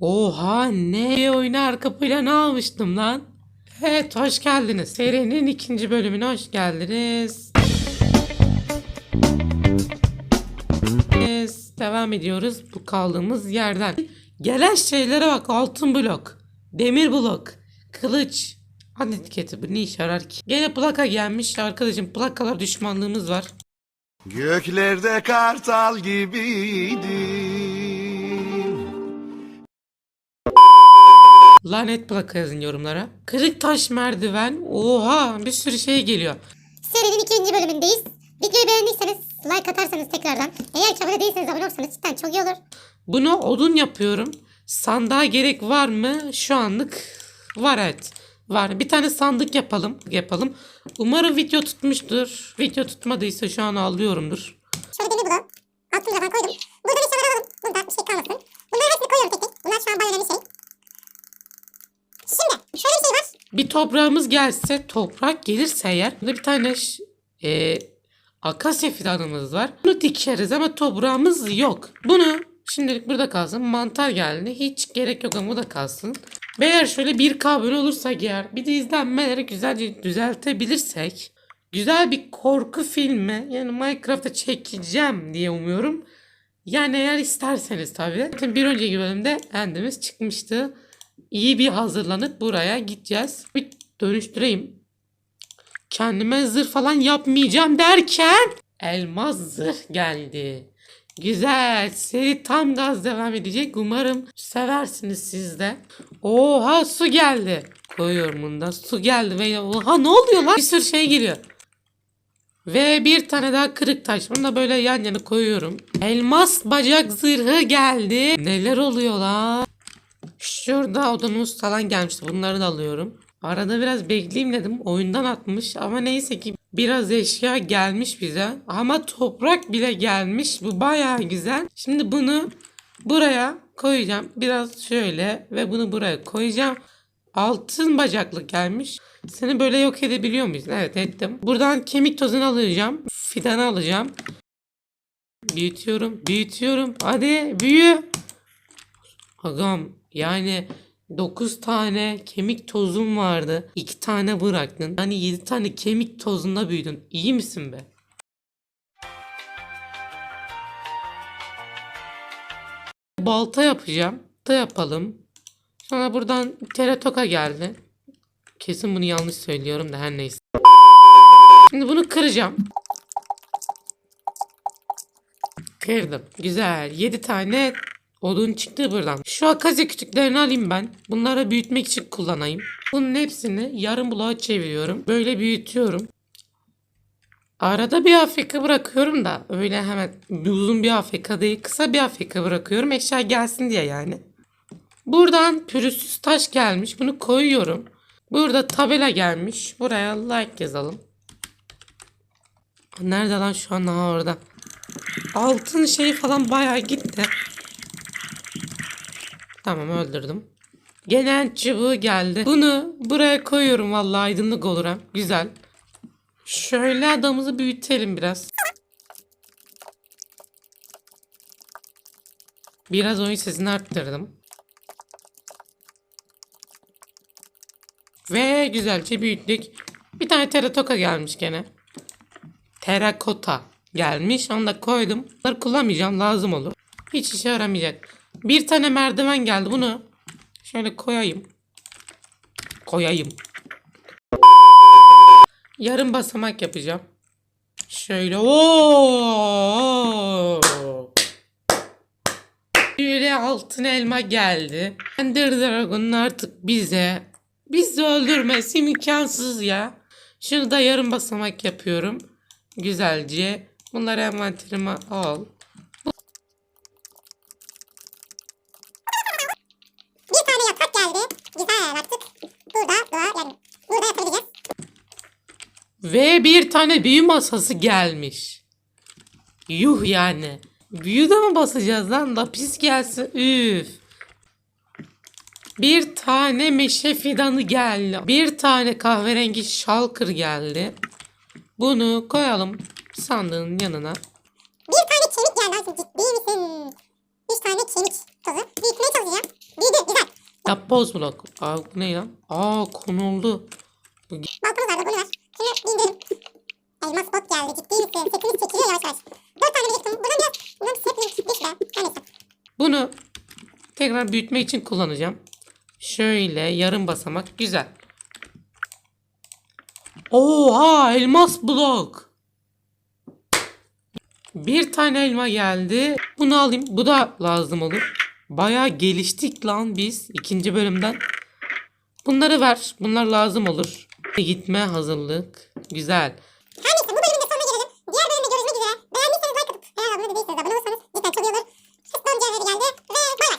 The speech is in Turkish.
Oha ne oyuna arka planı almıştım lan. Evet hoş geldiniz. Serinin ikinci bölümüne hoş geldiniz. Devam ediyoruz bu kaldığımız yerden. Gelen şeylere bak altın blok, demir blok, kılıç. An etiketi bu ne işe yarar ki? Gene plaka gelmiş arkadaşım plakalar düşmanlığımız var. Göklerde kartal gibiydim Lanet plaka yazın yorumlara. Kırık taş merdiven. Oha bir sürü şey geliyor. Serinin ikinci bölümündeyiz. Videoyu beğendiyseniz like atarsanız tekrardan. Eğer ki abone değilseniz abone olursanız cidden çok iyi olur. Bunu odun yapıyorum. Sandığa gerek var mı? Şu anlık var evet. Var. Bir tane sandık yapalım. Yapalım. Umarım video tutmuştur. Video tutmadıysa şu an ağlıyorumdur. Şöyle demir bulalım. Altın falan koydum. Burada bir şeyler alalım. Burada bir şey kalmasın. Bunların hepsini koyuyorum tek tek. Bunlar şu an bayağı önemli şey. Şimdi şöyle bir şey var. Bir toprağımız gelse, toprak gelirse eğer. Burada bir tane e, akasya fidanımız var. Bunu dikeriz ama toprağımız yok. Bunu şimdilik burada kalsın. Mantar geldi. Hiç gerek yok ama da kalsın. Eğer şöyle bir abone olursak eğer bir de izlenmeleri güzelce düzeltebilirsek güzel bir korku filmi yani Minecraft'ta çekeceğim diye umuyorum. Yani eğer isterseniz tabii. Bir önceki bölümde endimiz çıkmıştı. İyi bir hazırlanıp buraya gideceğiz. Bir dönüştüreyim. Kendime zırh falan yapmayacağım derken elmas zırh geldi. Güzel. Seri tam gaz devam edecek. Umarım seversiniz siz de. Oha su geldi. Koyuyorum bunda. Su geldi ve oha ne oluyor lan? Bir sürü şey geliyor. Ve bir tane daha kırık taş. Bunu da böyle yan yana koyuyorum. Elmas bacak zırhı geldi. Neler oluyor lan? Şurada odunumuz falan gelmişti. Bunları da alıyorum. Arada biraz bekleyeyim dedim. Oyundan atmış ama neyse ki biraz eşya gelmiş bize. Ama toprak bile gelmiş. Bu bayağı güzel. Şimdi bunu buraya koyacağım. Biraz şöyle ve bunu buraya koyacağım. Altın bacaklı gelmiş. Seni böyle yok edebiliyor muyuz? Evet ettim. Buradan kemik tozunu alacağım. Fidanı alacağım. Büyütüyorum. Büyütüyorum. Hadi büyü. Agam yani 9 tane kemik tozum vardı. 2 tane bıraktın. Yani 7 tane kemik tozunda büyüdün. İyi misin be? Balta yapacağım. Da yapalım. Sonra buradan teratoka geldi. Kesin bunu yanlış söylüyorum da her neyse. Şimdi bunu kıracağım. Kırdım. Güzel. 7 tane odun çıktı buradan. Şu akasya kütüklerini alayım ben. Bunları büyütmek için kullanayım. Bunun hepsini yarım bloğa çeviriyorum. Böyle büyütüyorum. Arada bir afk bırakıyorum da öyle hemen uzun bir afk değil kısa bir afk bırakıyorum eşya gelsin diye yani. Buradan pürüzsüz taş gelmiş bunu koyuyorum. Burada tabela gelmiş buraya like yazalım. Nerede lan şu an ha orada. Altın şeyi falan bayağı gitti. Tamam öldürdüm. Gelen çubuğu geldi. Bunu buraya koyuyorum vallahi aydınlık olur hem. Güzel. Şöyle adamımızı büyütelim biraz. Biraz oyun sesini arttırdım. Ve güzelce büyüttük. Bir tane teratoka gelmiş gene. Terakota gelmiş. Onu da koydum. Bunları kullanmayacağım. Lazım olur. Hiç işe yaramayacak. Bir tane merdiven geldi. Bunu şöyle koyayım. Koyayım. Yarım basamak yapacağım. Şöyle. Oo. Böyle altın elma geldi. Ender Dragon'un artık bize bizi öldürmesi imkansız ya. Şunu da yarım basamak yapıyorum. Güzelce. Bunları envanterime al. Bir tane yatak geldi. Güzel artık. Burada doğa yani burada yatabileceğiz. Ve bir tane büyü masası gelmiş. Yuh yani. Büyü de mi basacağız lan? Lapis gelsin. Üf. Bir tane meşe fidanı geldi. Bir tane kahverengi şalkır geldi. Bunu koyalım sandığın yanına. Bir tane kemik geldi. Aslında ciddi misin? Üç tane kemik tozu. Büyütmeye çalışacağım. Büyüdü Yapboz blok. Aa bu ne lan? Aa konuldu. Baltamız var. Bunu ver. Şunu bindirelim. Elmas bot geldi. Ciddi misin? Setimiz çekiliyor yavaş yavaş. Dört tane biriktim. Buradan biraz. Buradan set bir. Her neyse. Bunu tekrar büyütmek için kullanacağım. Şöyle yarım basamak. Güzel. Oha elmas blok. Bir tane elma geldi. Bunu alayım. Bu da lazım olur. Baya geliştik lan biz ikinci bölümden. Bunları ver. Bunlar lazım olur. Gitme hazırlık. Güzel.